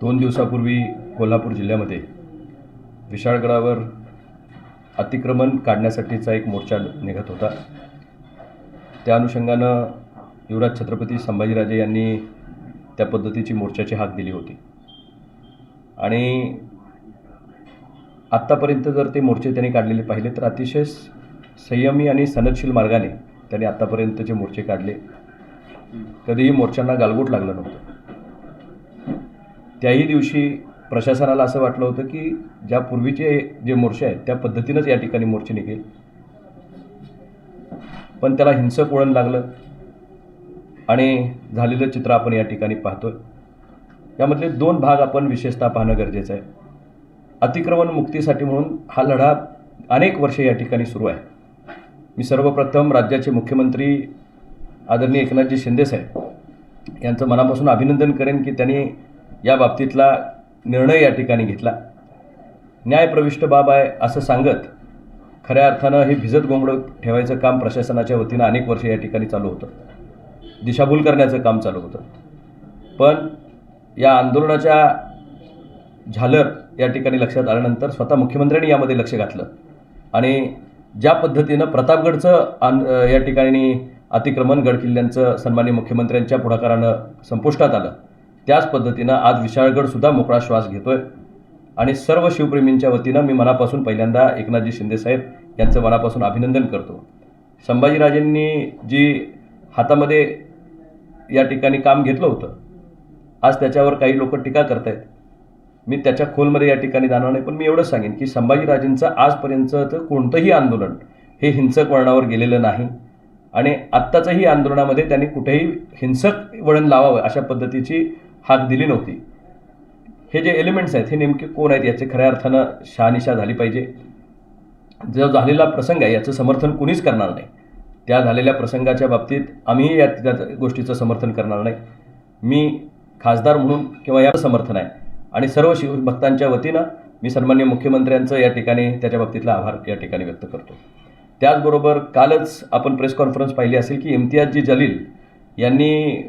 दोन दिवसापूर्वी कोल्हापूर जिल्ह्यामध्ये विशाळगडावर अतिक्रमण काढण्यासाठीचा एक मोर्चा निघत होता. त्या अनुषंगानं युवराज छत्रपती संभाजीराजे यांनी त्या पद्धतीची मोर्चाची हाक दिली होती. आणि आत्तापर्यंत जर ते मोर्चे त्यांनी काढलेले पाहिले तर अतिशय संयमी आणि सनदशील मार्गाने त्यांनी आत्तापर्यंतचे मोर्चे काढले. कधीही मोर्चांना गालबोट लागलं नव्हतं. त्याही दिवशी प्रशासनाला असं वाटलं होतं की ज्या पूर्वीचे जे मोर्चे आहेत त्या पद्धतीनंच या ठिकाणी मोर्चे निघेल. पण त्याला हिंसक वळण लागलं आणि झालेलं चित्र आपण या ठिकाणी पाहतोय. यामधले दोन भाग आपण विशेषतः पाहणं गरजेचं आहे. अतिक्रमण मुक्तीसाठी म्हणून हा लढा अनेक वर्षे या ठिकाणी सुरू आहे. मी सर्वप्रथम राज्याचे मुख्यमंत्री आदरणीय एकनाथजी शिंदेसाहेब यांचं मनापासून अभिनंदन करेन की त्यांनी या बाबतीतला निर्णय या ठिकाणी घेतला. न्यायप्रविष्ट बाब आहे असं सांगत खऱ्या अर्थानं हे भिजत गोंगडं ठेवायचं काम प्रशासनाच्या वतीनं अनेक वर्ष या ठिकाणी चालू होतं. दिशाभूल करण्याचं काम चालू होतं. पण या आंदोलनाच्या झालर या ठिकाणी लक्षात आल्यानंतर स्वतः मुख्यमंत्र्यांनी यामध्ये लक्ष घातलं. आणि ज्या पद्धतीनं प्रतापगडचं आन या ठिकाणी अतिक्रमण गड किल्ल्यांचं मुख्यमंत्र्यांच्या पुढाकारानं संपुष्टात आलं त्याच पद्धतीनं आज विशाळगडसुद्धा मोकळा श्वास घेतोय. आणि सर्व शिवप्रेमींच्या वतीनं मी मनापासून पहिल्यांदा एकनाथजी शिंदेसाहेब यांचं मनापासून अभिनंदन करतो. संभाजीराजेंनी जी हातामध्ये या ठिकाणी काम घेतलं होतं आज त्याच्यावर काही लोक टीका करत आहेत मी त्याच्या खोलमध्ये या ठिकाणी जाणार नाही पण मी एवढंच सांगेन की संभाजीराजेंचं आजपर्यंतचं कोणतंही आंदोलन हे हिंसक वळणावर गेलेलं नाही. आणि आत्ताचंही आंदोलनामध्ये त्यांनी कुठेही हिंसक वळण लावावं अशा पद्धतीची हाक दिली नव्हती. हे जे एलिमेंट्स आहेत हे नेमके कोण आहेत याचे खऱ्या अर्थानं शहानिशा झाली पाहिजे. जो झालेला प्रसंग आहे याचं समर्थन कुणीच करणार नाही. त्या झालेल्या प्रसंगाच्या बाबतीत आम्हीही या त्या गोष्टीचं समर्थन करणार नाही. मी खासदार म्हणून किंवा या समर्थन आहे. आणि सर्व शिवभक्तांच्या वतीनं मी सन्मान्य मुख्यमंत्र्यांचं या ठिकाणी त्याच्या बाबतीतला आभार या ठिकाणी व्यक्त करतो. त्याचबरोबर कालच आपण प्रेस कॉन्फरन्स पाहिली असेल की इम्तियाजजी जलील यांनी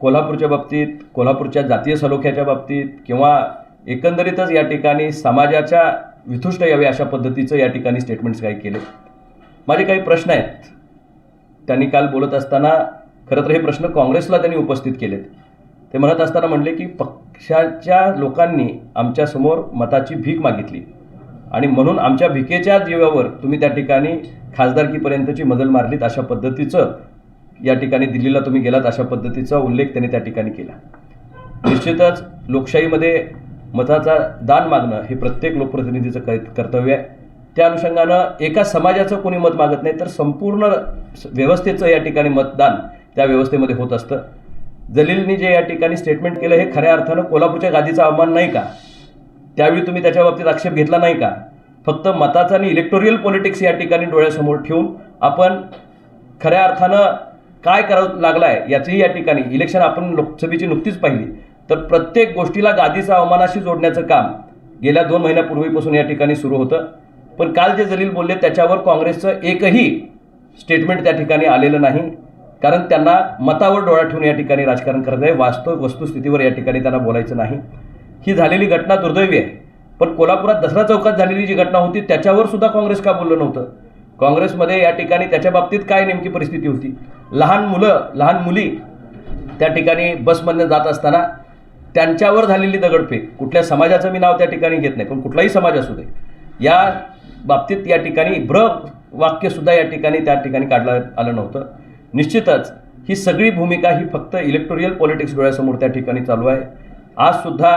कोल्हापूरच्या बाबतीत कोल्हापूरच्या जातीय सलोख्याच्या बाबतीत किंवा एकंदरीतच या ठिकाणी समाजाच्या विथुष्ट यावे अशा पद्धतीचं या ठिकाणी स्टेटमेंट्स काही केले. माझे काही प्रश्न आहेत. त्यांनी काल बोलत असताना खरं तर हे प्रश्न काँग्रेसला त्यांनी उपस्थित केलेत. ते म्हणत असताना म्हणले की पक्षाच्या लोकांनी आमच्यासमोर मताची भीक मागितली आणि म्हणून आमच्या भिकेच्या जीवावर तुम्ही त्या ठिकाणी खासदारकीपर्यंतची मजल मारलीत अशा पद्धतीचं या ठिकाणी दिल्लीला तुम्ही गेलात अशा पद्धतीचा उल्लेख त्यांनी त्या ठिकाणी केला. निश्चितच लोकशाहीमध्ये मताचा दान मागणं हे प्रत्येक लोकप्रतिनिधीचं कै कर्तव्य आहे. त्या अनुषंगानं एका समाजाचं कोणी मत मागत नाही तर संपूर्ण व्यवस्थेचं या ठिकाणी मतदान त्या व्यवस्थेमध्ये होत असतं. जलीलनी जे या ठिकाणी स्टेटमेंट केलं हे खऱ्या अर्थानं कोल्हापूरच्या गादीचा अवमान नाही का? त्यावेळी तुम्ही त्याच्या बाबतीत आक्षेप घेतला नाही का? फक्त मताचा आणि इलेक्टोरियल पॉलिटिक्स या ठिकाणी डोळ्यासमोर ठेवून आपण खऱ्या अर्थानं काय करावं लागला आहे याचंही या ठिकाणी इलेक्शन आपण लोकसभेची नुकतीच पाहिली. तर प्रत्येक गोष्टीला गादीचा अवमानाशी जोडण्याचं काम गेल्या दोन महिन्यापूर्वीपासून या ठिकाणी सुरू होतं. पण काल जे जलील बोलले त्याच्यावर काँग्रेसचं एकही स्टेटमेंट त्या ठिकाणी आलेलं नाही. कारण त्यांना मतावर डोळा ठेवून या ठिकाणी राजकारण करत आहे. वास्तव वस्तुस्थितीवर या ठिकाणी त्यांना बोलायचं नाही. ही झालेली घटना दुर्दैवी आहे. पण कोल्हापुरात दसरा चौकात झालेली जी घटना होती त्याच्यावर सुद्धा काँग्रेस का बोललं नव्हतं? काँग्रेसमध्ये या ठिकाणी त्याच्या बाबतीत काय नेमकी परिस्थिती होती? लहान मुलं लहान मुली त्या ठिकाणी बसमधनं जात असताना त्यांच्यावर झालेली दगडफेक. कुठल्या समाजाचं मी नाव त्या ठिकाणी घेत नाही पण कुठलाही समाज असू दे. या बाबतीत या ठिकाणी भ्र वाक्यसुद्धा या ठिकाणी त्या ठिकाणी काढलं आलं नव्हतं. निश्चितच ही सगळी भूमिका ही फक्त इलेक्टोरियल पॉलिटिक्स डोळ्यासमोर त्या ठिकाणी चालू आहे. आजसुद्धा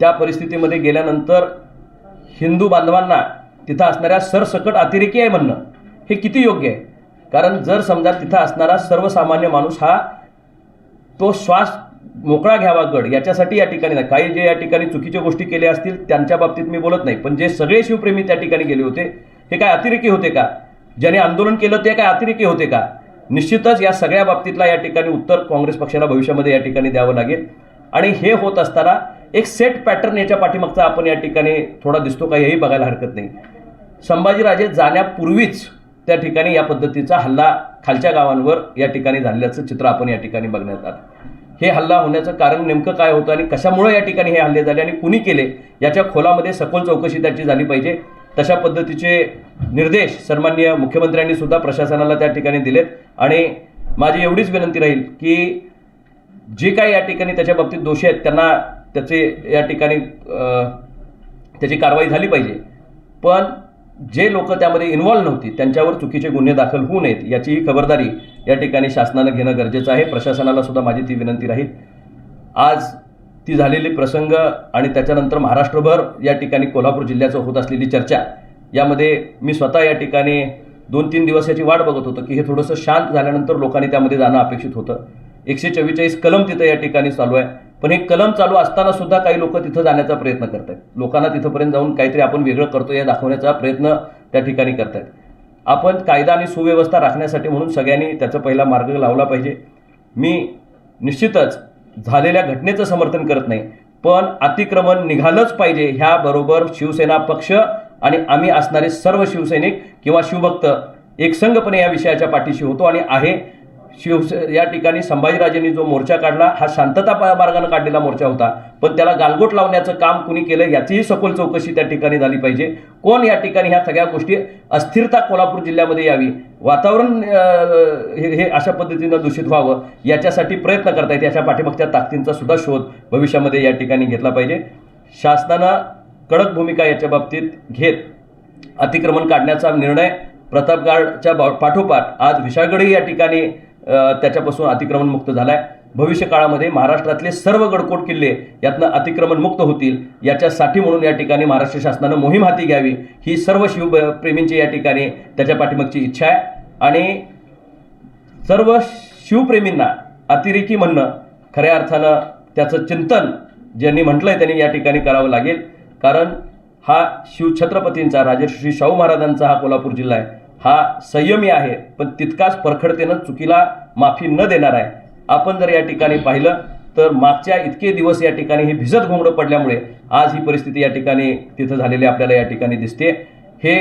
त्या परिस्थितीमध्ये गेल्यानंतर हिंदू बांधवांना तिथं असणाऱ्या सरसकट अतिरेकी आहे म्हणणं हे किती योग्य आहे? कारण जर समजा तिथं असणारा सर्वसामान्य माणूस हा तो श्वास मोकळा घ्यावा गड याच्यासाठी या ठिकाणी नाही. काही जे या ठिकाणी चुकीच्या गोष्टी केल्या असतील त्यांच्या बाबतीत मी बोलत नाही. पण जे सगळे शिवप्रेमी त्या ठिकाणी गेले होते हे काय अतिरेकी होते का? ज्याने आंदोलन केलं ते काय अतिरेकी होते का? निश्चितच या सगळ्या बाबतीतला या ठिकाणी उत्तर काँग्रेस पक्षाला भविष्यामध्ये या ठिकाणी द्यावं लागेल. आणि हे होत असताना एक सेट पॅटर्न याच्या पाठीमागचा आपण या ठिकाणी थोडा दिसतो का हेही बघायला हरकत नाही. संभाजीराजे जाण्यापूर्वीच त्या ठिकाणी या पद्धतीचा हल्ला खालच्या गावांवर या ठिकाणी झाल्याचं चित्र आपण या ठिकाणी बघण्यात आलं. हे हल्ला होण्याचं कारण नेमकं काय होतं आणि कशामुळे या ठिकाणी हे हल्ले झाले आणि कुणी केले याच्या खोलामध्ये सखोल चौकशी त्याची झाली पाहिजे तशा पद्धतीचे निर्देश सन्माननीय मुख्यमंत्र्यांनी सुद्धा प्रशासनाला त्या ठिकाणी दिलेत. आणि माझी एवढीच विनंती राहील की जे काही या ठिकाणी त्याच्या बाबतीत दोषी आहेत त्यांना त्याचे या ठिकाणी त्याची कारवाई झाली पाहिजे. पण जे लोक त्यामध्ये इन्व्हॉल्व नव्हती त्यांच्यावर चुकीचे गुन्हे दाखल होऊ नयेत याचीही खबरदारी या ठिकाणी शासनानं घेणं गरजेचं आहे. प्रशासनाला सुद्धा माझी ती विनंती राहील. आज ती झालेली प्रसंग आणि त्याच्यानंतर महाराष्ट्रभर या ठिकाणी कोल्हापूर जिल्ह्याचं होत असलेली चर्चा यामध्ये मी स्वतः या ठिकाणी दोन तीन दिवस याची वाट बघत होतो की हे थोडंसं शांत झाल्यानंतर लोकांनी त्यामध्ये जाणं अपेक्षित होतं. एकशे चव्वेचाळीस कलम तिथं या ठिकाणी चालू आहे. पण हे कलम चालू असताना सुद्धा काही लोक तिथं जाण्याचा प्रयत्न करत आहेत लोकांना तिथंपर्यंत जाऊन काहीतरी आपण वेगळं करतो या दाखवण्याचा प्रयत्न त्या ठिकाणी करतायत. आपण कायदा आणि सुव्यवस्था राखण्यासाठी म्हणून सगळ्यांनी त्याचा पहिला मार्ग लावला पाहिजे. मी निश्चितच झालेल्या घटनेचं समर्थन करत नाही पण अतिक्रमण निघालंच पाहिजे ह्याबरोबर शिवसेना पक्ष आणि आम्ही असणारे सर्व शिवसैनिक किंवा शिवभक्त एकसंघपणे या विषयाच्या पाठीशी होतो आणि आहे. शिवसे या ठिकाणी संभाजीराजेंनी जो मोर्चा काढला हा शांतता मार्गाने मार्गानं काढलेला मोर्चा होता. पण त्याला गालगोट लावण्याचं काम कुणी केलं याचीही सखोल चौकशी त्या ठिकाणी झाली पाहिजे. कोण या ठिकाणी ह्या सगळ्या गोष्टी अस्थिरता कोल्हापूर जिल्ह्यामध्ये यावी? वातावरण हे हे अशा पद्धतीनं दूषित व्हावं याच्यासाठी प्रयत्न करता येते याच्या पाठीमागच्या ताकदींचा सुद्धा शोध भविष्यामध्ये या ठिकाणी घेतला पाहिजे. शासनानं कडक भूमिका याच्या बाबतीत घेत अतिक्रमण काढण्याचा निर्णय प्रतापगडच्या बा- पाठोपाठ आज विशाळगडही या ठिकाणी त्याच्यापासून अतिक्रमण मुक्त झालाय. भविष्य काळामध्ये महाराष्ट्रातले सर्व गडकोट किल्ले यातनं अतिक्रमण मुक्त होतील. याच्यासाठी म्हणून या ठिकाणी महाराष्ट्र शासनानं मोहीम हाती घ्यावी. ही सर्व शिवप्रेमींची या ठिकाणी त्याच्या पाठीमागची इच्छा आहे. आणि सर्व शिवप्रेमींना अतिरेकी म्हणणं खऱ्या अर्थानं त्याचं चिंतन ज्यांनी म्हटलं आहे त्यांनी या ठिकाणी करावं लागेल. कारण हा शिवछत्रपतींचा राजर्षी शाहू महाराजांचा हा कोल्हापूर जिल्हा आहे. हा संयमी आहे पण तितकाच परखडतेनं चुकीला माफी न देणार आहे. आपण जर या ठिकाणी पाहिलं तर मागच्या इतके दिवस या ठिकाणी हे भिजत घोंगडं पडल्यामुळे आज ही परिस्थिती या ठिकाणी तिथं झालेली आपल्याला या ठिकाणी दिसते. हे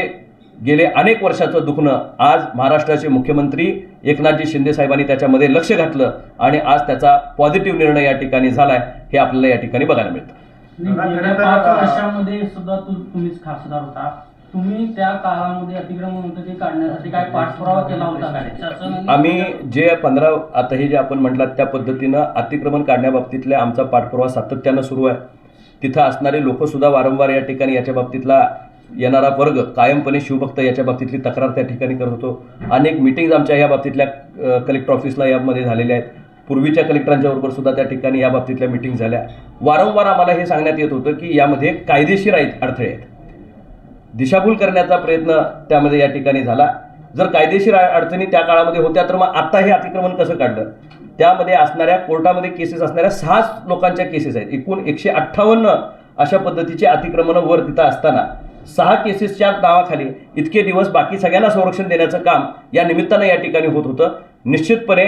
गेले अनेक वर्षाचं दुखणं आज महाराष्ट्राचे मुख्यमंत्री एकनाथजी शिंदे साहेबांनी त्याच्यामध्ये लक्ष घातलं आणि आज त्याचा पॉझिटिव्ह निर्णय या ठिकाणी झालाय हे आपल्याला या ठिकाणी बघायला मिळतं. वर्षामध्ये सुद्धा तुम्हीच खासदार होता. तुम्ही त्या काळामध्ये अतिक्रमण होतं ते काढण्यासाठी काय पाठपुरावा केला होता? का शासनाने आम्ही जे पंधरा आता हे जे आपण म्हटलात त्या पद्धतीनं अतिक्रमण काढण्याबाबतीतल्या आमचा पाठपुरावा सातत्यानं सुरू आहे. तिथं असणारे लोकसुद्धा वारंवार या ठिकाणी याच्या बाबतीतला येणारा वर्ग कायमपणे शिवभक्त याच्या बाबतीतली तक्रार त्या ठिकाणी करत होतो. अनेक मिटिंग्ज आमच्या या बाबतीतल्या कलेक्टर ऑफिसला यामध्ये झालेल्या आहेत. पूर्वीच्या कलेक्टरांच्या बरोबर सुद्धा त्या ठिकाणी या बाबतीतल्या मिटिंग झाल्या. वारंवार आम्हाला हे सांगण्यात येत होतं की यामध्ये कायदेशीर आहेत अडथळे आहेत. दिशाभूल करण्याचा प्रयत्न त्यामध्ये या ठिकाणी झाला. जर कायदेशीर अडचणी त्या काळामध्ये होत्या तर मग आत्ता हे अतिक्रमण कसं काढलं? त्यामध्ये असणाऱ्या कोर्टामध्ये केसेस असणाऱ्या सहाच लोकांच्या केसेस आहेत. एकूण एकशे अठ्ठावन्न अशा पद्धतीचे अतिक्रमणं वर तिथं असताना सहा केसेसच्या नावाखाली इतके दिवस बाकी सगळ्यांना संरक्षण देण्याचं काम या निमित्तानं या ठिकाणी होत होतं. निश्चितपणे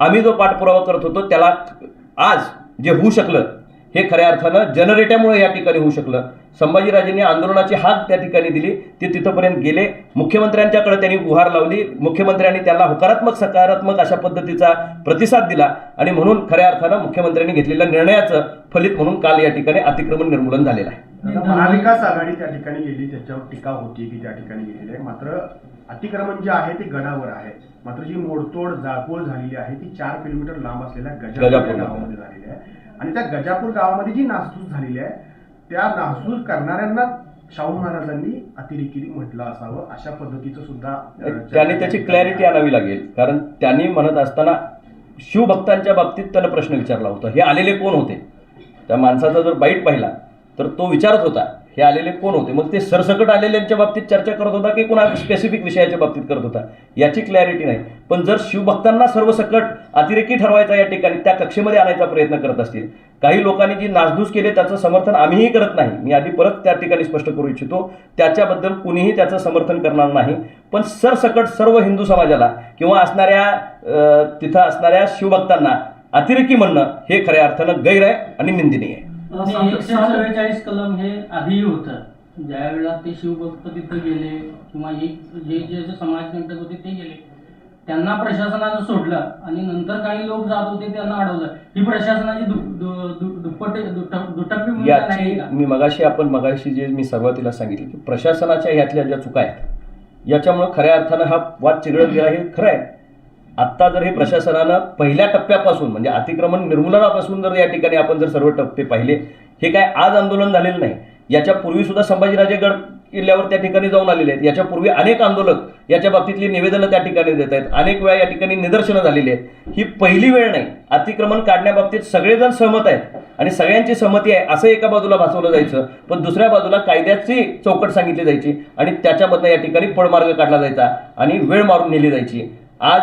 आम्ही जो पाठपुरावा करत होतो त्याला आज जे होऊ शकलं हे खऱ्या अर्थानं जनरेट्यामुळे या ठिकाणी होऊ शकलं. संभाजीराजेंनी आंदोलनाची हाक त्या ठिकाणी दिली. ते तिथंपर्यंत गेले. मुख्यमंत्र्यांच्याकडे त्यांनी गुहार लावली. मुख्यमंत्र्यांनी त्यांना होकारात्मक सकारात्मक अशा पद्धतीचा प्रतिसाद दिला. आणि म्हणून खऱ्या अर्थानं मुख्यमंत्र्यांनी घेतलेल्या निर्णयाचं फलित म्हणून काल या ठिकाणी अतिक्रमण निर्मूलन झालेलं आहे. महाविकास आघाडी त्या ठिकाणी गेली. त्याच्यावर टीका होती की त्या ठिकाणी गेलेली आहे. मात्र अतिक्रमण जे आहे ते गडावर आहे. मात्र जी मोडतोड जाळपोळ झालेली आहे ती चार किलोमीटर लांब असलेल्या गजापूर. गावामध्ये झालेली आहे. आणि त्या गजापूर गावामध्ये जी नासधूस झालेली आहे त्या नासधूस करणाऱ्यांना शाहू महाराजांनी अतिरेकी म्हटलं असावं अशा पद्धतीचं सुद्धा त्यांनी त्याची क्लॅरिटी आणावी लागेल. कारण त्यांनी म्हणत असताना शिवभक्तांच्या बाबतीत त्यानं प्रश्न विचारला होता. हे आलेले कोण होते? त्या माणसाचा जर बाईट पाहिला तर तो विचारत होता. हे आलेले कोण होते? मग ते सरसकट आलेल्यांच्या बाबतीत चर्चा करत होता की कोणा स्पेसिफिक विषयाच्या बाबतीत करत होता? याची क्लॅरिटी नाही. पण जर शिवभक्तांना सर्वसकट अतिरेकी ठरवायचा या ठिकाणी त्या कक्षेमध्ये आणायचा प्रयत्न करत असतील. काही लोकांनी जी नासधूस केली त्याचं समर्थन आम्हीही करत नाही. मी आधी परत त्या ठिकाणी स्पष्ट करू इच्छितो. त्याच्याबद्दल कुणीही त्याचं समर्थन करणार नाही. पण सरसकट सर्व हिंदू समाजाला किंवा असणाऱ्या तिथं असणाऱ्या शिवभक्तांना अतिरेकी म्हणणं हे खऱ्या अर्थानं गैर आहे आणि निंदनीय आहे. एकशे चव्वेचाळीस कलम हे आधीही होतं. ज्या वेळेला ते शिवभक्त तिथे गेले किंवा एक जे जे समाज कंटक होते ते गेले. त्यांना प्रशासनानं सोडलं आणि नंतर काही लोक जात होते त्यांना अडवलं. ही प्रशासनाची दुटप्पी मी मगाशी आपण मगाशी जे मी सुरुवातीला सांगितले की प्रशासनाच्या ह्यातल्या ज्या चुका आहेत याच्यामुळं खऱ्या अर्थानं हा वाद चिघळत गेला. हे खरं आहे. आत्ता जर हे प्रशासनानं पहिल्या टप्प्यापासून म्हणजे अतिक्रमण निर्मूलनापासून जर या ठिकाणी आपण जर सर्व टप्पे पाहिले हे काय आज आंदोलन झालेलं नाही. याच्या पूर्वी सुद्धा संभाजीराजे गड किल्ल्यावर त्या ठिकाणी जाऊन आलेले आहेत. याच्यापूर्वी अनेक आंदोलक याच्या बाबतीतली निवेदनं त्या ठिकाणी देत आहेत. अनेक वेळा या ठिकाणी निदर्शनं झालेली आहेत. ही पहिली वेळ नाही. अतिक्रमण काढण्याबाबतीत सगळेजण सहमत आहेत. आणि सगळ्यांची सहमती आहे असं एका बाजूला भासवलं जायचं पण दुसऱ्या बाजूला कायद्याची चौकट सांगितली जायची आणि त्याच्यामधनं या ठिकाणी पळमार्ग काढला जायचा आणि वेळ मारून नेली जायची. आज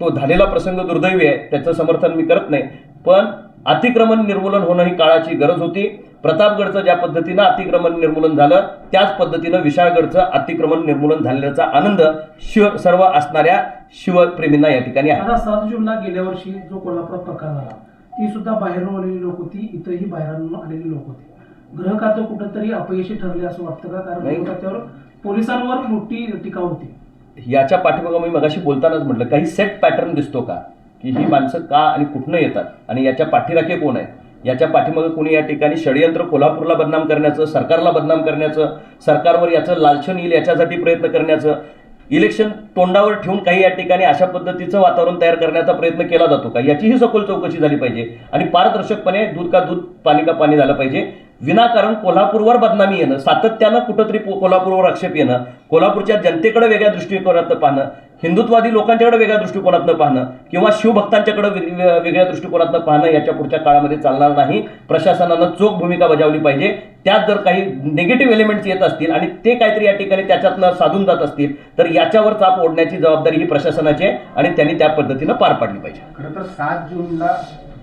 तो झालेला प्रसंग दुर्दैवी आहे त्याचं समर्थन मी करत नाही. पण अतिक्रमण निर्मूलन होणं ही काळाची गरज होती. प्रतापगडचं ज्या पद्धतीनं अतिक्रमण निर्मूलन झालं त्याच पद्धतीनं विशाळगडचं अतिक्रमण निर्मूलन झाल्याचा आनंद शिव सर्व असणाऱ्या शिवप्रेमींना या ठिकाणी आहे. आता सात जूनला गेल्या वर्षी जो कोल्हापुरात प्रकार झाला ती सुद्धा बाहेरून आलेली लोक होती इथंही बाहेरून आलेली लोक होती. गृह खातं कुठंतरी अपयशी ठरले असं वाटतं का? कारण पोलिसांवर मोठी टीका होती. याच्या पाठीमागं मी मगाशी बोलतानाच म्हटलं काही सेट पॅटर्न दिसतो का? की ही माणसं का आणि कुठनं येतात? आणि याच्या पाठीराखे कोण आहे याच्या पाठीमागं कोणी या ठिकाणी षडयंत्र कोल्हापूरला बदनाम करण्याचं सरकारला बदनाम करण्याचं सरकारवर याचं लालचन येईल याच्यासाठी प्रयत्न करण्याचं? इलेक्शन तोंडावर ठेवून काही या ठिकाणी अशा पद्धतीचं वातावरण तयार करण्याचा प्रयत्न केला जातो का? याचीही सखोल चौकशी झाली पाहिजे. आणि पारदर्शकपणे दूध का दूध पाणी का पाणी झालं पाहिजे. विनाकारण कोल्हापूरवर बदनामी येणं सातत्यानं कुठंतरी कोल्हापूरवर आक्षेप येणं कोल्हापूरच्या जनतेकडे वेगळ्या दृष्टिकोनातनं पाहणं हिंदुत्वादी लोकांच्याकडे वेगळ्या दृष्टिकोनातनं पाहणं किंवा शिवभक्तांच्याकडे वेगळ्या दृष्टिकोनातनं पाहणं याच्या पुढच्या काळामध्ये चालणार नाही. प्रशासनानं चोख भूमिका बजावली पाहिजे. त्यात जर काही निगेटिव्ह एलिमेंट्स येत असतील आणि ते काहीतरी या ठिकाणी त्याच्यातनं साधून जात असतील तर याच्यावर चाप ओढण्याची जबाबदारी ही प्रशासनाची आहे आणि त्यांनी त्या पद्धतीनं पार पाडली पाहिजे. खरं तर सात जूनला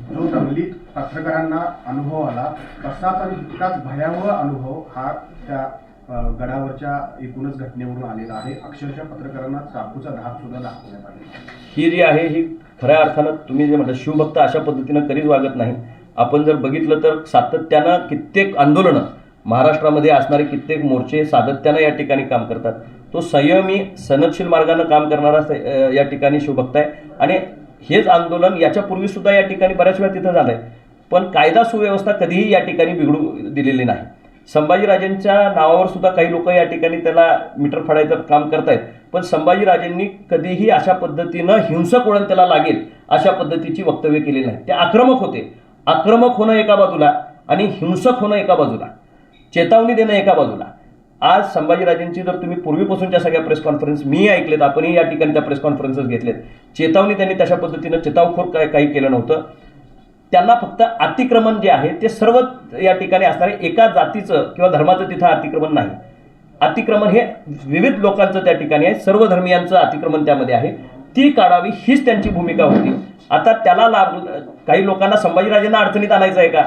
जो दंगलीत पत्रकारांना अनुभव आला तसाच आणि तितकाच भयावह अनुभव हा त्या गडावरच्या एकूणच घटनेवरून आलेला आहे. अक्षरशः पत्रकारांना चाकूचा धाक सुद्धा दाखवण्यात आला ही जी आहे ही खऱ्या अर्थानं तुम्ही जे म्हटलं शिवभक्त अशा पद्धतीनं कधीच वागत नाही आपण जर बघितलं तर सातत्यानं कित्येक आंदोलनं महाराष्ट्रामध्ये असणारे कित्येक मोर्चे सातत्यानं या ठिकाणी काम करतात. तो संयमी सनदशील मार्गानं काम करणारा या ठिकाणी शिवभक्त आहे. आणि हेच आंदोलन याच्यापूर्वी सुद्धा या ठिकाणी बऱ्याच वेळा तिथं झालंय. पण कायदा सुव्यवस्था कधीही या ठिकाणी बिघडू दिलेली नाही. संभाजीराजेंच्या नावावर सुद्धा काही लोक या ठिकाणी त्याला मीटर फाडायचं काम करतायत. पण संभाजीराजेंनी कधीही अशा पद्धतीनं हिंसक वळण त्याला लागेल अशा पद्धतीची वक्तव्य केलेली नाही. ते आक्रमक होते. आक्रमक होणं एका बाजूला आणि हिंसक होणं एका बाजूला. चेतावणी देणं एका बाजूला. आज संभाजीराजेंची जर तुम्ही पूर्वीपासूनच्या सगळ्या प्रेस कॉन्फरन्स मी ऐकलेत आपणही या ठिकाणी त्या प्रेस कॉन्फरन्सेस घेतलेत. चेतावणी त्यांनी तशा पद्धतीनं चेतावखोर काय काही केलं नव्हतं. त्यांना फक्त अतिक्रमण जे आहे ते सर्व या ठिकाणी असणारे एका जातीचं किंवा धर्माचं तिथं अतिक्रमण नाही. अतिक्रमण हे विविध लोकांचं त्या ठिकाणी आहे सर्व धर्मियांचं अतिक्रमण त्यामध्ये आहे. ती काढावी हीच त्यांची भूमिका होती. आता त्याला लाभ काही लोकांना संभाजीराजेंना अडचणीत आणायचं आहे का?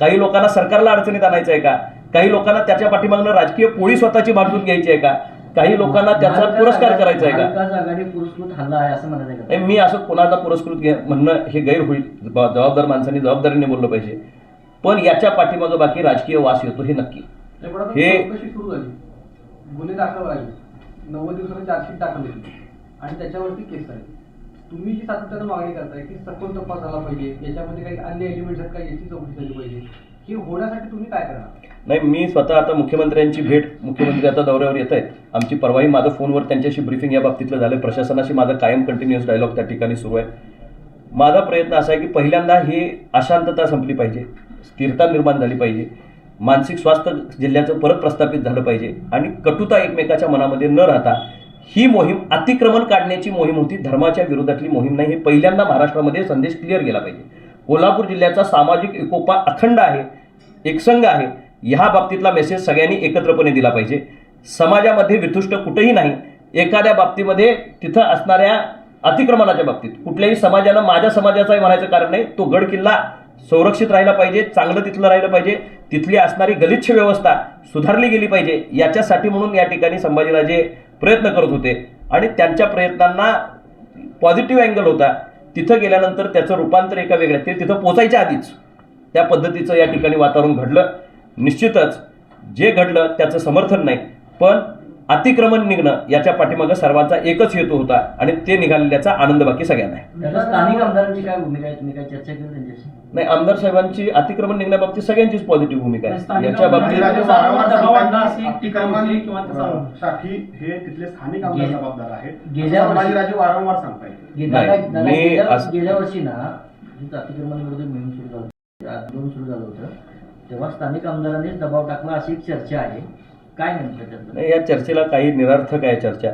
काही लोकांना सरकारला अडचणीत आणायचं आहे का? काही लोकांना त्याच्या पाठीमागनं राजकीय पोळी स्वतःची बांधून घ्यायची आहे का? काही लोकांना त्याचा पुरस्कार करायचा आहे का? पुरस्कृत हल्ला आहे असं म्हणायचं आहे मी असं कोणाला पुरस्कृत म्हणणं हे गैर होईल. जबाबदार माणसांनी जबाबदारीने बोललं पाहिजे. पण याच्या पाठीमागं बाकी राजकीय वास येतो हे नक्की. हे- सुरू झाली. गुन्हे दाखल नव्वद दिवसांनी चार्जशीट झाली आणि त्याच्यावरती केस झाली तुम्ही जी सातत्यानं मागणी करताय की सखोल तपास झाला पाहिजे. याच्यामध्ये काही अन्य एलिमेंट्स आहेत का? याची चौकशी झाली पाहिजे. हे होण्यासाठी तुम्ही काय करणार? नाही मी स्वतः आता मुख्यमंत्र्यांची भेट मुख्यमंत्री आता दौऱ्यावर येत आहेत. आमची परवाही माझं फोनवर त्यांच्याशी ब्रीफिंग या बाबतीतलं झालं. प्रशासनाशी माझा कायम कंटिन्युअस डायलॉग त्या ठिकाणी सुरू आहे. माझा प्रयत्न असा आहे की पहिल्यांदा ही अशांतता संपली पाहिजे. स्थिरता निर्माण झाली पाहिजे. मानसिक स्वास्थ्य जिल्ह्याचं परत प्रस्थापित झालं पाहिजे. आणि कटुता एकमेकाच्या मनामध्ये न राहता ही मोहीम अतिक्रमण काढण्याची मोहीम होती. धर्माच्या विरोधातली मोहीम नाही हे पहिल्यांदा महाराष्ट्रामध्ये संदेश क्लिअर गेला पाहिजे. कोल्हापूर जिल्ह्याचा सामाजिक एकोपा अखंड आहे एकसंघ आहे ह्या बाबतीतला मेसेज सगळ्यांनी एकत्रपणे दिला पाहिजे. समाजामध्ये वितुष्ट कुठेही नाही एखाद्या बाबतीमध्ये तिथं असणाऱ्या अतिक्रमणाच्या बाबतीत. कुठल्याही समाजानं माझ्या समाजाचाही म्हणायचं कारण नाही तो गड किल्ला संरक्षित राहिला पाहिजे चांगलं तिथलं राहिलं पाहिजे तिथली असणारी गलिच्छ व्यवस्था सुधारली गेली पाहिजे याच्यासाठी म्हणून या ठिकाणी संभाजीराजे प्रयत्न करत होते. आणि त्यांच्या प्रयत्नांना पॉझिटिव्ह अँगल होता. तिथं गेल्यानंतर त्याचं रूपांतर एका वेगळ्या ते तिथं पोचायच्या आधीच त्या पद्धतीचं या ठिकाणी वातावरण घडलं. निश्चितच जे घडलं त्याचं समर्थन नाही. पण अतिक्रमण निघणं याच्या पाठीमागं सर्वांचा एकच हेतू होता आणि ते निघालेल्याचा आनंद बाकी सगळ्यांना आहे. स्थानिक आमदारांची काय भूमिका आहे? तुम्ही काय चर्चा केली त्यांच्याशी? नाही आमदार साहेबांची अतिक्रमण निघण्याबाबतीत सगळ्यांचीच पॉझिटिव्ह भूमिका आहे. याच्या बाबतीत साठी हे तिथले स्थानिक आमदार जबाबदार आहेत. गेल्या संभाजीराजे वारंवार नाही, मी गेल्या असं- गेल्या वर्षी ना अतिक्रमण विरोधी मोहीम सुरू झाली होती, आंदोलन सुरू झालं होतं तेव्हा स्थानिक आमदारांनीच दबाव टाकला अशी एक चर्चा आहे. काय नेमकं नाही, या चर्चेला काही निरर्थक आहे चर्चा.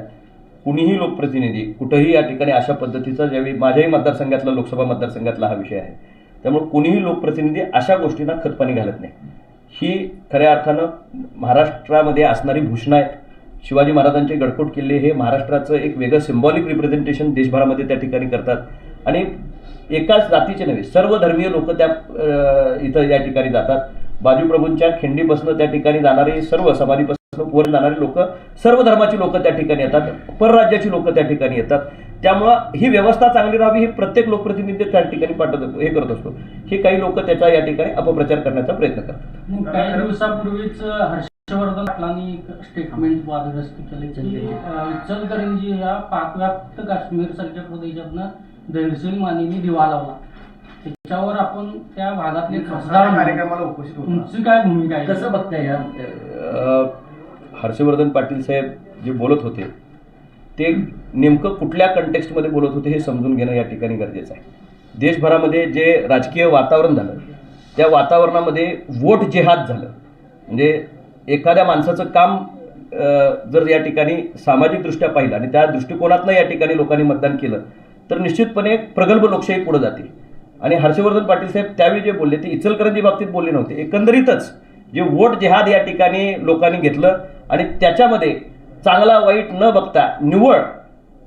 कुणीही लोकप्रतिनिधी कुठंही या ठिकाणी अशा पद्धतीचा ज्यावेळी माझ्याही मतदारसंघातला लोकसभा मतदारसंघातला हा विषय आहे. त्यामुळे कुणीही लोकप्रतिनिधी अशा गोष्टींना खतपाणी घालत नाही. ही खऱ्या अर्थानं महाराष्ट्रामध्ये असणारी भूषणं आहेत. शिवाजी महाराजांचे गडकोट किल्ले हे महाराष्ट्राचं एक वेगळं सिम्बॉलिक रिप्रेझेंटेशन देशभरामध्ये त्या ठिकाणी करतात. आणि एकाच जातीचे नव्हे सर्व धर्मीय लोक त्या इथं या ठिकाणी जातात. बाजूप्रभूंच्या खिंडीपासून त्या ठिकाणी जाणारे सर्व समाधीपासून वर जाणारे लोक सर्व धर्माची लोक त्या ठिकाणी येतात परराज्याची लोक त्या ठिकाणी येतात. त्यामुळं ही व्यवस्था चांगली राहावी ही प्रत्येक लोकप्रतिनिधी त्या ठिकाणी पाठवत हे करत असतो. हे काही लोक त्याचा या ठिकाणी अपप्रचार करण्याचा प्रयत्न करतात. काही दिवसापूर्वीच हर्षवर्धन पाटलांनी एक स्टेटमेंट वादग्रस्त केले की इचलकरंजी या पाकव्याप्त काश्मीर सारख्या प्रदेशातनं दहशल मानेनी दिवा लावला. त्याच्यावर आपण त्या भागातले खासदार म्हणून कार्यक्रमाला उपस्थित होता. तुमची काय भूमिका आहे? कसं बघताय या अ, हर्षवर्धन पाटील साहेब जे बोलत होते ते नेमकं कुठल्या कंटेक्स्टमध्ये बोलत होते हे समजून घेणं या ठिकाणी गरजेचं आहे. देशभरामध्ये जे राजकीय वातावरण झालं त्या वातावरणामध्ये वोट जेहाद झालं. म्हणजे एखाद्या माणसाचं काम अ, जर या ठिकाणी सामाजिकदृष्ट्या पाहिलं आणि त्या दृष्टिकोनातनं या ठिकाणी लोकांनी मतदान केलं तर निश्चितपणे एक प्रगल्भ लोकशाही पुढे जाते. आणि हर्षवर्धन पाटील साहेब त्यावेळी जे बोलले ते इचलकरंजी बाबतीत बोलले नव्हते. एकंदरीतच जे वोट जेहाद या ठिकाणी लोकांनी घेतलं आणि त्याच्यामध्ये चांगला वाईट न बघता निवळ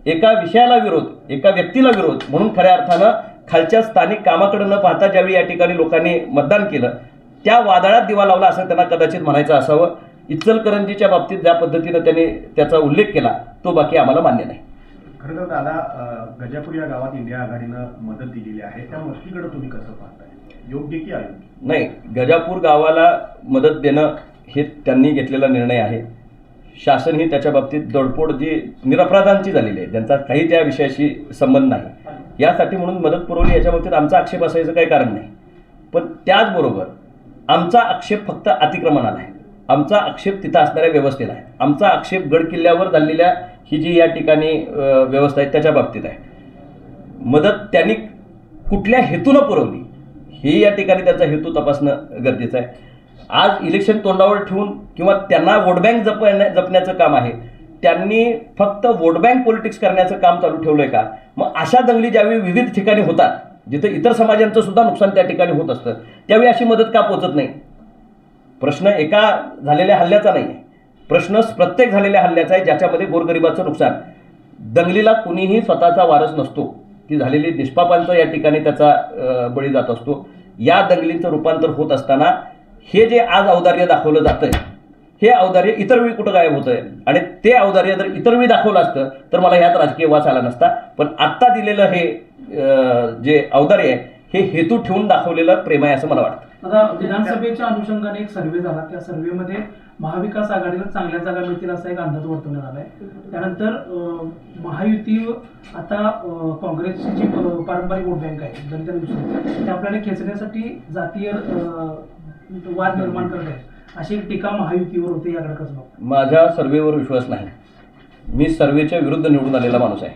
एका विषयाला विरोध एका व्यक्तीला विरोध म्हणून खऱ्या अर्थानं खालच्या स्थानिक कामाकडे न पाहता ज्यावेळी या ठिकाणी लोकांनी मतदान केलं त्या वादळात दिवा लावला असं त्यांना कदाचित म्हणायचं असावं. इचलकरंजीच्या बाबतीत ज्या पद्धतीनं त्यांनी त्याचा उल्लेख केला तो बाकी आम्हाला मान्य नाही. खरं तर दादा गजापूर या गावात इंडिया आघाडीनं मदत दिलेली आहे. त्या मदतीकडे तुम्ही कसं पाहताय? योग्य की अयोग्य? नाही गजापूर गावाला मदत देणं हे त्यांनी घेतलेला निर्णय आहे. शासन ही त्याच्या बाबतीत दडपोड जी निरपराधांची झालेली आहे ज्यांचा काही त्या विषयाशी संबंध नाही. यासाठी म्हणून मदत पुरवली याच्या बाबतीत आमचा आक्षेप असायचं काही कारण नाही. पण त्याचबरोबर आमचा आक्षेप फक्त अतिक्रमणाला आहे. आमचा आक्षेप तिथं असणाऱ्या व्यवस्थेला आहे. आमचा आक्षेप गड किल्ल्यावर झालेल्या ही जी या ठिकाणी व्यवस्था आहे त्याच्या बाबतीत आहे. मदत त्यांनी कुठल्या हेतूनं पुरवली हे या ठिकाणी त्याचा हेतू तपासणं गरजेचं आहे. आज इलेक्शन तोंडावर ठेवून किंवा त्यांना वोट बँक जपण्या जपण्याचं काम आहे त्यांनी फक्त वोट बँक पॉलिटिक्स करण्याचं काम चालू ठेवलंय का? मग अशा दंगली ज्यावेळी विविध ठिकाणी होतात जिथं इतर समाजांचं सुद्धा नुकसान त्या ठिकाणी होत असतं त्यावेळी अशी मदत का पोचत नाही? प्रश्न एका झालेल्या हल्ल्याचा नाही आहे प्रश्न प्रत्येक झालेल्या हल्ल्याचा आहे ज्याच्यामध्ये गोरगरिबाचं नुकसान. दंगलीला कुणीही स्वतःचा वारस नसतो. ती झालेली निष्पापांचा या ठिकाणी त्याचा बळी जात असतो. या दंगलींचं रूपांतर होत असताना हे जे आज औदार्य दाखवलं जातंय हे औदार्य इतर वेळी कुठं गायब होतंय? आणि ते औदार्य जर इतर वेळी दाखवलं असतं तर मला ह्यात राजकीय वास आला नसता. पण आत्ता दिलेलं हे जे औदार्य आहे हे हेतू ठेवून दाखवलेलं प्रेम आहे असं मला वाटतं. आता विधानसभेच्या अनुषंगाने एक सर्व्हे झाला. त्या सर्व्हेमध्ये महाविकास आघाडीला चांगल्या जागा मिळतील असा एक अंदाज वर्तवण्यात आलाय. त्यानंतर महायुती आता काँग्रेसची जी पारंपरिक वोट बँक आहे दलितांपासून ते आपल्याला खेचण्यासाठी जातीय वाद निर्माण करत अशी एक टीका महायुतीवर होते याकडे कसं माझ्या सर्वेवर विश्वास नाही. मी सर्वेच्या विरुद्ध निवडून आलेला माणूस आहे.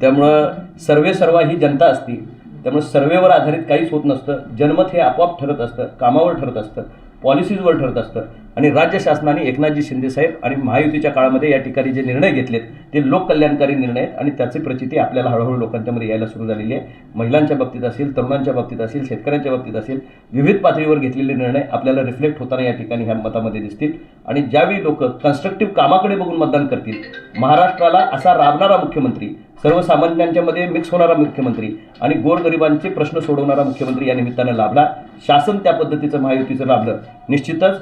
त्यामुळं सर्वे सर्वा ही जनता असती त्यामुळे सर्वेवर आधारित काहीच होत नसतं. जनमत हे आपोआप ठरत असतं कामावर ठरत असतं पॉलिसीजवर ठरत असतं. आणि राज्य शासनाने एकनाथजी शिंदेसाहेब आणि महायुतीच्या काळामध्ये या ठिकाणी जे निर्णय घेतलेत ते लोककल्याणकारी निर्णय आहेत आणि त्याची प्रचिती आपल्याला हळूहळू लोकांच्यामध्ये यायला सुरू झालेली आहे. महिलांच्या बाबतीत असेल तरुणांच्या बाबतीत असेल शेतकऱ्यांच्या बाबतीत असेल विविध पातळीवर घेतलेले निर्णय आपल्याला रिफ्लेक्ट होताना या ठिकाणी ह्या मतामध्ये दिसतील. आणि ज्यावेळी लोक कन्स्ट्रक्टिव्ह कामाकडे बघून मतदान करतील महाराष्ट्राला असा राबणारा मुख्यमंत्री सर्वसामान्यांच्यामध्ये मिक्स होणारा मुख्यमंत्री आणि गोरगरिबांचे प्रश्न सोडवणारा मुख्यमंत्री या निमित्तानं लाभला. शासन त्या पद्धतीचं महायुतीचं लाभलं. निश्चितच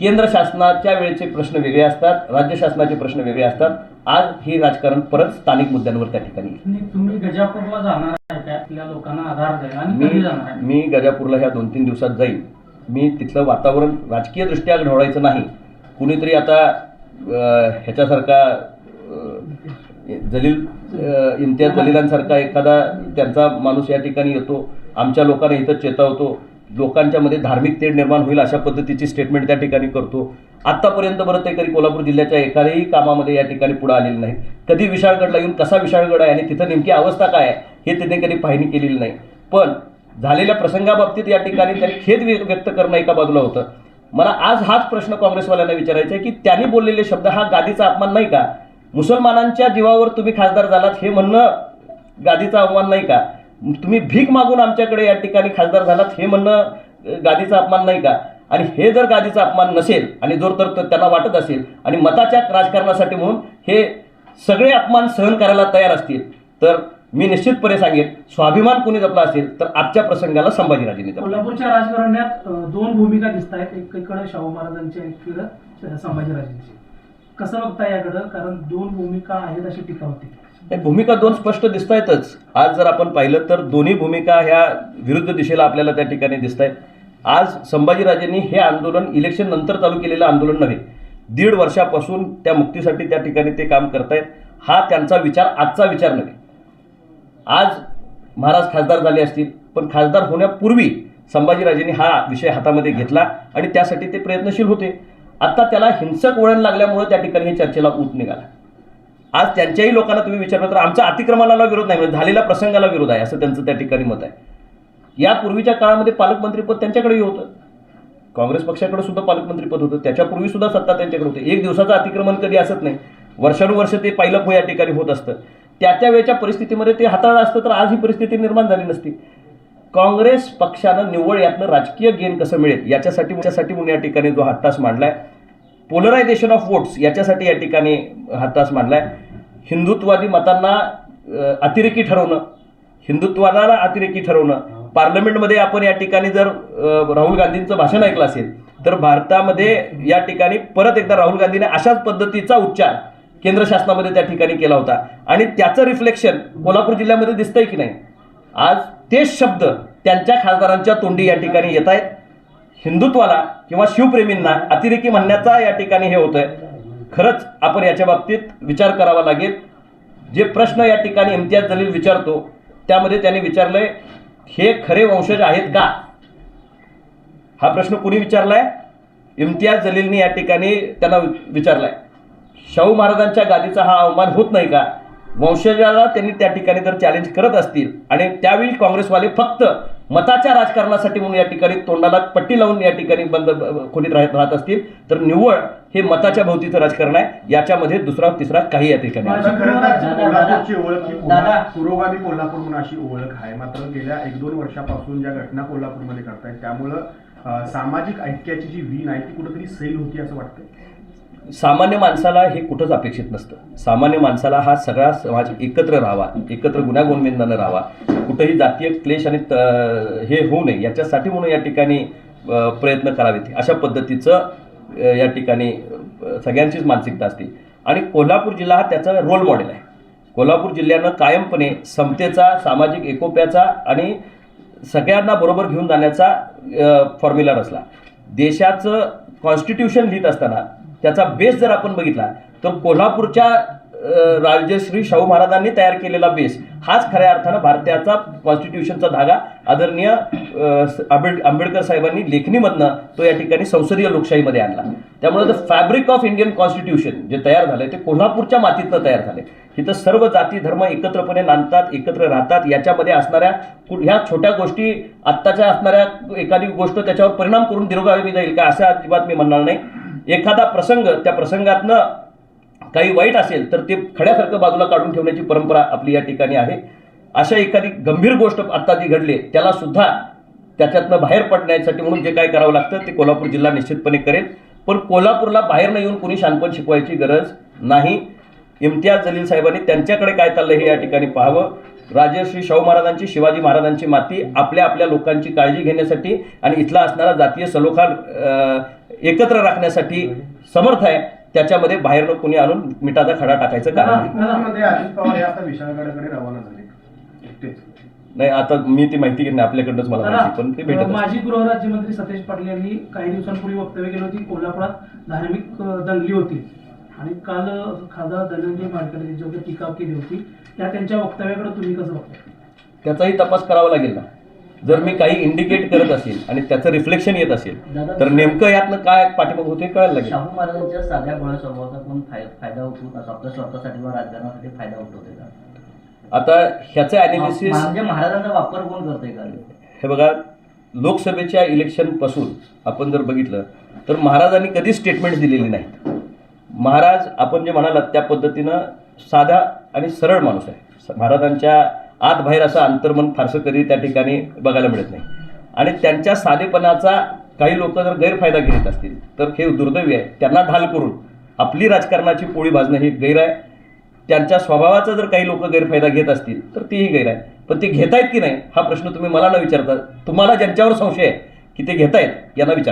केंद्र शासनाच्या वेळेचे प्रश्न वेगळे असतात राज्य शासनाचे प्रश्न वेगळे असतात. आज हे राजकारण परत स्थानिक मुद्द्यांवर त्या ठिकाणी तुम्ही गजापूरला जाणार लोकांना आधार मी मी गजापूरला ह्या दोन तीन दिवसात जाईल मी तिथलं वातावरण राजकीयदृष्ट्या घडवायचं नाही. कुणीतरी आता ह्याच्यासारखा जलील इम्तियाज जलीलांसारखा एखादा त्यांचा माणूस या ठिकाणी येतो. आमच्या लोकांना इथं चेतावतो. लोकांच्या मध्ये धार्मिक तेढ निर्माण होईल अशा पद्धतीची स्टेटमेंट त्या ठिकाणी करतो. आत्तापर्यंत बरं ते कधी कोल्हापूर जिल्ह्याच्या एखाद्याही कामामध्ये या ठिकाणी पुढे आलेलं नाही. कधी विशाळगडला येऊन कसा विशाळगड आहे आणि तिथं नेमकी अवस्था काय आहे हे त्यांनी कधी पाहणी केलेली नाही. पण झालेल्या प्रसंगाबाबतीत या ठिकाणी त्यांनी खेद व्य- व्यक्त करणं एका बाजूला होतं. मला आज हाच प्रश्न काँग्रेसवाल्यांना विचारायचा आहे की त्यांनी बोललेले शब्द हा गादीचा अपमान नाही का? मुसलमानांच्या जीवावर तुम्ही खासदार झालात हे म्हणणं गादीचा अपमान नाही का? तुम्ही भीक मागून आमच्याकडे या ठिकाणी खासदार झालात हे म्हणणं गादीचा अपमान नाही का? आणि हे जर गादीचा अपमान नसेल आणि जर तर तर त्यांना वाटत असेल आणि मताच्या राजकारणासाठी म्हणून हे सगळे अपमान सहन करायला तयार असतील तर मी निश्चितपणे सांगेन स्वाभिमान कोणी जपला असेल तर आजच्या प्रसंगाला संभाजीराजेंनी जपला. कोल्हापूरच्या राजकारण्यात दोन भूमिका दिसत आहेत एकीकडे शाहू महाराजांची आणि एकीकडे संभाजीराजांची. कसं बघता याकडं? कारण दोन भूमिका आहेत अशी टीका होती. हे भूमिका दोन स्पष्ट दिसत आहेतच आज जर आपण पाहिलं तर दोन्ही भूमिका ह्या विरुद्ध दिशेला आपल्याला त्या ठिकाणी दिसत आहेत आज संभाजीराजेंनी हे आंदोलन इलेक्शन नंतर चालू केलेलं आंदोलन नव्हे दीड वर्षापासून त्या मुक्तीसाठी त्या ठिकाणी ते काम करतायत. हा त्यांचा विचार आजचा विचार नव्हे. आज महाराज खासदार झाले असतील पण खासदार होण्यापूर्वी संभाजीराजेंनी हा विषय हातामध्ये घेतला आणि त्यासाठी ते प्रयत्नशील होते. आत्ता त्याला हिंसक वळण लागल्यामुळे त्या ठिकाणी हे चर्चेला ऊत निघाला. आज त्यांच्याही लोकांना तुम्ही विचारलं तर आमचा अतिक्रमणाला विरोध नाही म्हणजे झालेल्या प्रसंगाला विरोध आहे असं त्यांचं त्या ठिकाणी मत आहे. यापूर्वीच्या काळामध्ये पालकमंत्रीपद त्यांच्याकडेही होतं. काँग्रेस पक्षाकडे सुद्धा पालकमंत्रीपद होतं. त्याच्यापूर्वी सुद्धा सत्ता त्यांच्याकडे होती. एक दिवसाचं अतिक्रमण कधी असत नाही. वर्षानुवर्ष ते पायलप या ठिकाणी होत असतं. त्या त्या वेळच्या परिस्थितीमध्ये ते हाताळलं असतं तर आज ही परिस्थिती निर्माण झाली नसती. काँग्रेस पक्षानं निव्वळ यातनं राजकीय गेन कसं मिळेल? याच्यासाठी याच्यासाठी म्हणून या ठिकाणी जो हट्टास मांडलाय पोलरायझेशन ऑफ वोट्स याच्यासाठी या ठिकाणी हट्टास मांडलाय. हिंदुत्ववादी मतांना अतिरेकी ठरवणं हिंदुत्वाला अतिरेकी ठरवणं. पार्लमेंटमध्ये आपण या ठिकाणी जर राहुल गांधींचं भाषण ऐकलं असेल तर भारतामध्ये या ठिकाणी परत एकदा राहुल गांधीने अशाच पद्धतीचा उच्चार केंद्र शासनामध्ये त्या ठिकाणी केला होता. आणि त्याचं रिफ्लेक्शन कोल्हापूर जिल्ह्यामध्ये दिसतंय की नाही? आज तेच शब्द त्यांच्या खासदारांच्या तोंडी या ठिकाणी येत आहेत. हिंदुत्वाला किंवा शिवप्रेमींना अतिरेकी म्हणण्याचा या ठिकाणी हे होतंय. खरंच आपण याच्या बाबतीत विचार करावा लागेल. जे प्रश्न या ठिकाणी इम्तियाज जलील विचारतो त्यामध्ये त्यांनी विचारलंय हे खरे वंशज आहेत का? हा प्रश्न कुणी विचारलाय? इम्तियाज जलीलने या ठिकाणी त्यांना विचारलाय. शाहू महाराजांच्या गादीचा हा अवमान होत नाही का? वंशजाला त्यांनी त्या ठिकाणी जर चॅलेंज करत असतील आणि त्यावेळी काँग्रेसवाले फक्त मताच्या राजकारणासाठी म्हणून या ठिकाणी तोंडाला पट्टी लावून या ठिकाणी बंद खोलीत राहत राहत असतील. तर निव्वळ हे मताच्या भोवतीचं राजकारण आहे. याच्यामध्ये दुसरा तिसरा काही या ठिकाणी ही पुरोगामी कोल्हापूर म्हणून अशी ओळख आहे. मात्र गेल्या एक दोन वर्षापासून ज्या घटना कोल्हापूरमध्ये करतायत त्यामुळं सामाजिक ऐक्याची जी वीण आहे ती कुठेतरी सैल होती असं वाटतं सामान्य माणसाला हे कुठंच अपेक्षित नसतं. सामान्य माणसाला हा सगळा समाज एकत्र राहावा एकत्र गुन्हागोविंदानं राहावा. कुठंही जातीय क्लेश आणि त- हे होऊ नये याच्यासाठी म्हणून या ठिकाणी प्रयत्न करावेत. अशा पद्धतीचं या ठिकाणी सगळ्यांचीच मानसिकता असते. आणि कोल्हापूर जिल्हा हा त्याचा रोल मॉडेल आहे. कोल्हापूर जिल्ह्यानं कायमपणे समतेचा सामाजिक एकोप्याचा आणि सगळ्यांना बरोबर घेऊन जाण्याचा फॉर्म्युला रचला. देशाचं कॉन्स्टिट्यूशन लिहित असताना त्याचा बेस जर आपण बघितला तर कोल्हापूरच्या राजश्री शाहू महाराजांनी तयार केलेला बेस हाच खऱ्या अर्थानं भारताचा कॉन्स्टिट्यूशनचा धागा. आदरणीय आंबेड आंबेडकर साहेबांनी लेखणीमधनं तो या ठिकाणी संसदीय लोकशाहीमध्ये आणला. त्यामुळे the fabric of Indian constitution जे तयार झालंय ते कोल्हापूरच्या मातीतनं तयार झाले इथं सर्व जाती धर्म एकत्रपणे नांदतात एकत्र राहतात याच्यामध्ये असणाऱ्या ह्या छोट्या गोष्टी आत्ताच्या असणाऱ्या एखादी गोष्ट त्याच्यावर परिणाम करून दीर्घकाळी जाईल का असं अजिबात मी म्हणणार नाही. एखादा प्रसंग त्या प्रसंगातनं काही वाईट असेल तर ते खड्यासारखं बाजूला काढून ठेवण्याची परंपरा आपली या ठिकाणी आहे. अशा एखादी गंभीर गोष्ट आत्ता जी घडली त्याला सुद्धा त्याच्यातनं बाहेर पडण्यासाठी म्हणून जे काय करावं लागतं ते कोल्हापूर जिल्हा निश्चितपणे करेल. पण कोल्हापूरला बाहेर न येऊन कोणी शानपण शिकवायची गरज नाही. इम्तियाज जलील साहेबांनी त्यांच्याकडे काय चाललंय हे या ठिकाणी पाहावं. राजश्री शाहू महाराजांची शिवाजी महाराजांची माती आपल्या आपल्या लोकांची काळजी घेण्यासाठी आणि इथला असणारा जातीय सलोखा अं, एकत्र राखण्यासाठी समर्थ आहे. त्याच्यामध्ये बाहेरनं कोणी आणून मिठाचा खडा टाकायचं कारण नाही. हे आता विशाळगडाकडे रवाना झाले. एकटेच. नाही आता मी ती माहिती घेणे आपल्याकडनंच मला माहिती पण ते भेटत. माजी गृहराज्यमंत्री सतेज पाटील यांनी काही दिवसांपूर्वी वक्तव्य केलं होती. कोल्हापुरात धार्मिक दंगली होती. आणि काल खासदार धनंजय माडकर यांच्यावर टीका केली होती. त्या त्यांच्या वक्तव्याकडे तुम्ही कसं बघता? त्याचाही तपास करावा लागेल ना. जर मी काही इंडिकेट करत असेल आणि त्याचं रिफ्लेक्शन येत असेल तर नेमकं यातनं काय पाठीमाग होते कळायला लागेल. शाहू महाराजांच्या साध्या भोळ्या स्वभावाचा कोण फाय- फायदा असं आपल्या स्वतःसाठी किंवा राजकारणासाठी फायदा उठवते का? आता ह्याचं अनालिसिस म्हणजे महाराजांचा वापर कोण करते का? हे बघा लोकसभेच्या इलेक्शनपासून आपण जर बघितलं तर महाराजांनी कधीच स्टेटमेंट दिलेली नाहीत. महाराज आपण जे म्हणालात त्या पद्धतीनं साधा आणि सरळ माणूस आहे. महाराजांच्या आत बाहेर असं अंतर्मन फारसं कधी त्या ठिकाणी बघायला मिळत नाही. आणि त्यांच्या साधेपणाचा काही लोक जर गैरफायदा घेत असतील तर हे दुर्दैवी आहे. त्यांना ढाल करून आपली राजकारणाची पोळी भाजणं हे गैर आहे. त्यांच्या स्वभावाचा जर काही लोक गैरफायदा घेत असतील तर तेही गैर आहे. पण ते घेतायत की नाही हा प्रश्न तुम्ही मला न विचारता तुम्हाला ज्यांच्यावर संशय आहे की ते घेतायत यांना विचार